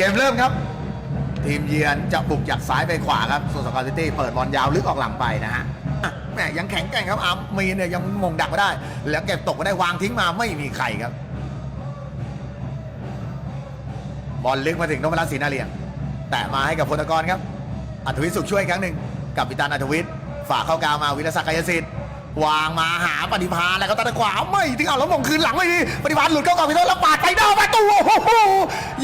เกมเริ่มครับ ทีมเยือนจะบุกจากซ้ายไปขวาครับส่วนสกอร์ซิตี้เปิดบอลยาวลึกออกหลังไปนะฮะแหมยังแข็งแกร่งครับอาร์มมีเนี่ยยังมงดักไม่ได้ แล้วเก็บตกไม่ได้วางทิ้งมาไม่มีใครครับ บอลลึกมาถึงนพรัตน์ศรีนาเรียง แตะมาให้กับพลกรครับ อัธวิทย์สุขช่วยครั้งหนึ่งกับปิตานอัธวิทย์ฝากเข้ากลางมาวิรศักดิ์กายสิทธิ์วางมาหาปฏิภาณแล้วก็ตะขวาไม่ถึงเอาแล้วมงคืนหลังไม่ดีปฏิภาณหลุดเข้ากลางไปโดนแล้วปาดไปนอกประตูโอ้โห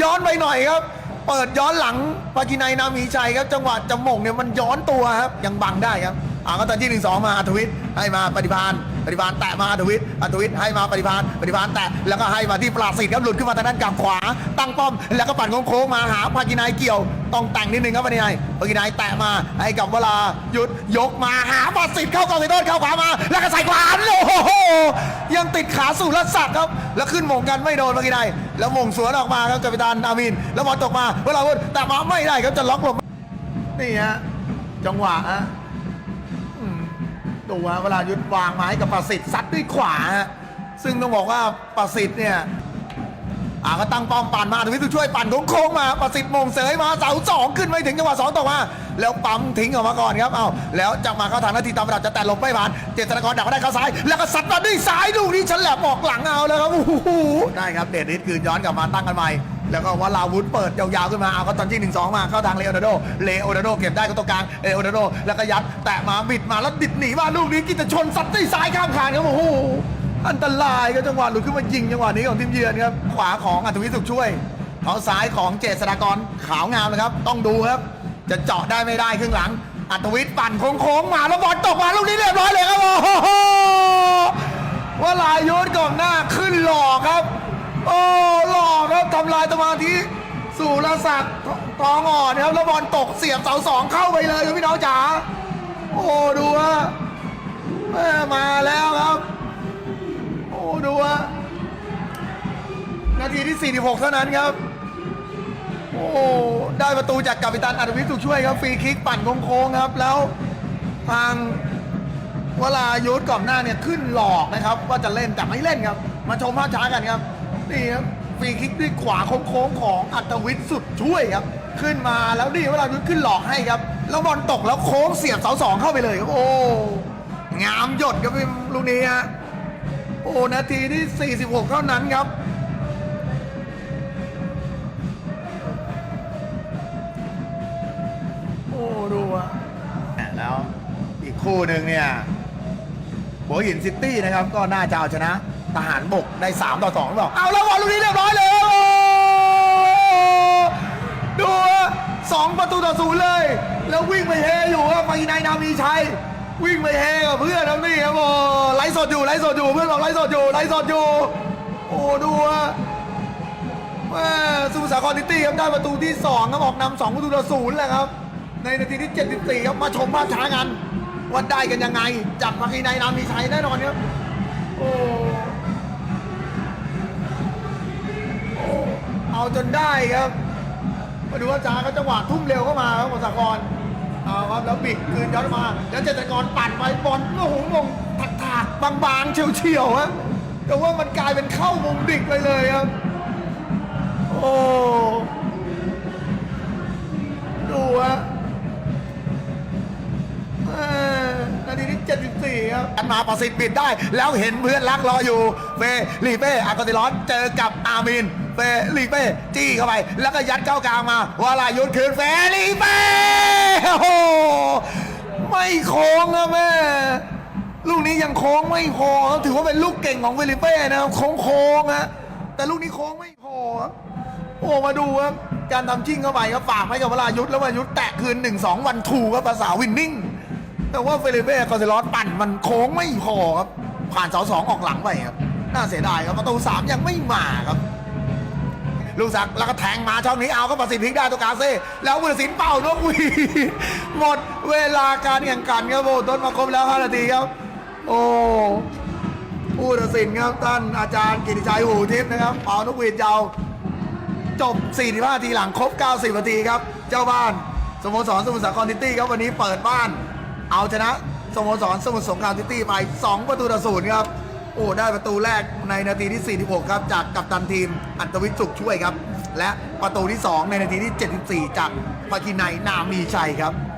ย้อนไปหน่อยครับ เปิดย้อนหลังปากินัยนามีชัยครับจังหวะจะมงเนี่ยมันย้อนตัวครับยังบังได้ครับอ่าก็ตอนที่หนึ่งสองมาอัธวิทย์ให้มาปฏิภาณปฏิภาณแตะมาอัธวิทย์อัธวิทย์ให้มาปฏิภาณปฏิภาณแตะแล้วก็ให้มาที่ปราศิษฐ์ครับหลุดขึ้นมาทางด้านกลางขวา ตั้งป้อมแล้วก็ปั่นโค้งมาหาพากินัยเกี่ยวต้องแต่งนิดนึงครับพากินัยพากินัยแตะมาให้กับเวลาหยุดยกมาหาปราศิษฐ์เข้ากองสิโดนเข้าขวามา แล้วก็ใส่ขวาโอ้โหยังติดขาสู่รัศักดิ์ครับแล้วขึ้นหมงกันไม่โดนพากินัย แล้วมงสวนออกมาครับกัปตันอามิน แล้วบอลตกมาเวลาวุธแต่มาไม่ได้ครับจะล็อกหลบนี่ฮะจังหวะฮะอืมดูฮะเวลายุดวางมาให้กับประสิทธิ์ซัดด้วยขวาฮะซึ่งต้องบอกว่าประสิทธิ์เนี่ย อ่าก็ตั้งป้อมปั่นมาทวิทย์ช่วยปั่นโค้งมาประสิทธิ์มงเสยมาเสาสองขึ้นไม่ถึงจังหวะสองตกมาแล้วปั๊มทิ้งออกมาก่อนครับเอาแล้วจะมาเข้าทางนาทีตามระดับจะแต่หลบไม่ผ่านเจษฎากรดักได้เข้าซ้าย แล้วก็ซัดมาด้วยซ้ายลูกนี้ฉลับออกหลังเอาแล้วครับโอ้โหได้ครับเดชฤทธิ์คืนย้อนกลับมาตั้งกันใหม่แล้วก็วลาวุธเปิดยาวๆขึ้นมา เอาก็ตอนที่หนึ่งสองมา เข้าทางเลโอนาร์โด เลโอนาร์โดเก็บได้ก็ตรงกลาง เลโอนาร์โด แล้วก็ยัด แตะมาบิดมาแล้วดิดหนีมาลูกนี้กินจะชนซัดด้วยซ้ายข้ามคานครับโอ้โห อันตรายก็จังหวะหลุดขึ้นมายิงจังหวะนี้ของทีมเยือนครับ ขวาของอัธวิสุขช่วยเท้าซ้ายของเจษฎากรขาวงามนะครับ ต้องดูครับ จะเจาะได้ไม่ได้ครึ่งหลัง อัธวิทย์ปั่นโค้งๆมาแล้วบอลตกมาลูกนี้เรียบร้อยเลยครับโอ้โหว่าลายยุทธกองหน้าขึ้นหลอกครับ โอ้หลอกครับทำลายสมาธิสุรศักดิ์กองอ่อนครับแล้วบอลตกเสียบเสาสองเข้าไปเลยครับพี่น้องจ๋าโอ้ดูฮะแม่มาแล้วครับ ดูฮะนาทีที่ 46 เท่านั้นครับ โอ้ได้ประตูจากกัปตันอัธวิทย์สุขช่วยครับฟรีคิกปั่นโค้งๆครับ แล้วทางเวลายุทธก่อนหน้าเนี่ยขึ้นหลอกนะครับว่าจะเล่นแต่ไม่เล่นครับ มาชมภาพช้ากันครับนี่ครับฟรีคิกด้วยขวาโค้งๆของอัตวิทย์สุดช่วยครับ ขึ้นมาแล้วนี่เวลายุทธขึ้นหลอกให้ครับ แล้วบอลตกแล้วโค้งเสียบเสาสองเข้าไปเลยครับโอ้งามหยดครับลูกนี้ฮะ โอ้นาทีที่ 46 เท่านั้นครับ โอ้ดูอะแล้วอีกคู่หนึ่งเนี่ยหัวหินซิตี้นะครับ ก็น่าจะเอาชนะ ทหารบกได้ 3 ต่อ2หรือเปล่าเอาแล้วบอลลูกนี้เรียบร้อยเลยโอ้ดูอะสองประตูต่อศูนย์เลย แล้ววิ่งไปเฮอยู่ครับไปนายนามีชัย วิ่งไปเฮกับเพื่อนครับนี่ครับโอ้ไลฟ์สดอยู่ไลฟ์สดอยู่เพื่อนบอกไลฟ์สดอยู่ไลฟ์สดอยู่ โอ้ดูอะแม่สมุทรสาครซิตี้ครับได้ประตูที่2ครับออกนำสองประตูต่อศูนย์แหละครับ ในนาทีที่74ครับมาชมภาพช้ากันว่าได้กันยังไง จากมาคีนายนามีชัยแน่นอนครับโอ้โอ้เอาจนได้ครับมาดูว่าจ้าเขาจังหวะทุ่มเร็วเข้ามาครับของสากร เอาครับแล้วบิดคืนย้อนมา แล้วเจตกรปั่นไปบอลโอ้โหมงถักถากๆบางๆเฉียวๆฮะแต่ว่ามันกลายเป็นเข้ามุมดิกไปเลยครับ โอ้ดูฮะนาทีที่74ครับอันมาประสิทธิ์บิดได้ แล้วเห็นเพื่อนรักรออยู่เฟลีเป้อากติลอนเจอกับอามินเฟลีเป้จี้เข้าไป แล้วก็ยัดเข้ากลางมาวาลายุทธคืนเฟลีเป้ โอ้ไม่โค้งนะแม่ ลูกนี้ยังโค้งไม่พอครับถือว่าเป็นลูกเก่งของเฟลิเป้นะครับโค้งโค้งฮะแต่ลูกนี้โค้งไม่พอครับโอ้มาดูครับการทำชิ่งเข้าไปครับฝากไว้กับวรายุทธแล้ววรายุทธแตะคืนหนึ่งสองวันทูกครับภาษาวินนิ่ง แต่ว่าเฟลิเป้คอเซลอสปั่นมันโค้งไม่พอครับผ่านเสาสองออกหลังไปครับน่าเสียดายครับประตูสามยังไม่มาครับ ลูกสักดิ์แล้วก็แทงมาช่องนี้เอาก็ประสิทธิ์พลิกได้ตัวกาเซ่แล้ววุฒิศิลป์เป่านกหวีดหมดเวลาการแข่งขันครับโอ้ต้นมาครบแล้ว5นาทีครับ โอ้ผู้ตัดสินครับท่านอาจารย์กิติชัยหูทิพย์นะครับเป่านกหวีดยาวจบ 45 นาทีหลังครบ 90 นาทีครับ เจ้าบ้านสโมสรสมุทรสาครซิตี้ครับวันนี้เปิดบ้าน เอาชนะสโมสรสมุทรสงครามซิตี้ไป 2 ประตูต่อศูนย์ครับ โอ้ ได้ประตูแรกในนาทีที่ 46 ครับ จากกัปตันทีมอัตวิทย์สุขช่วยครับ และประตูที่ 2 ในนาทีที่ 74 จากปาคินัยนามีชัยครับ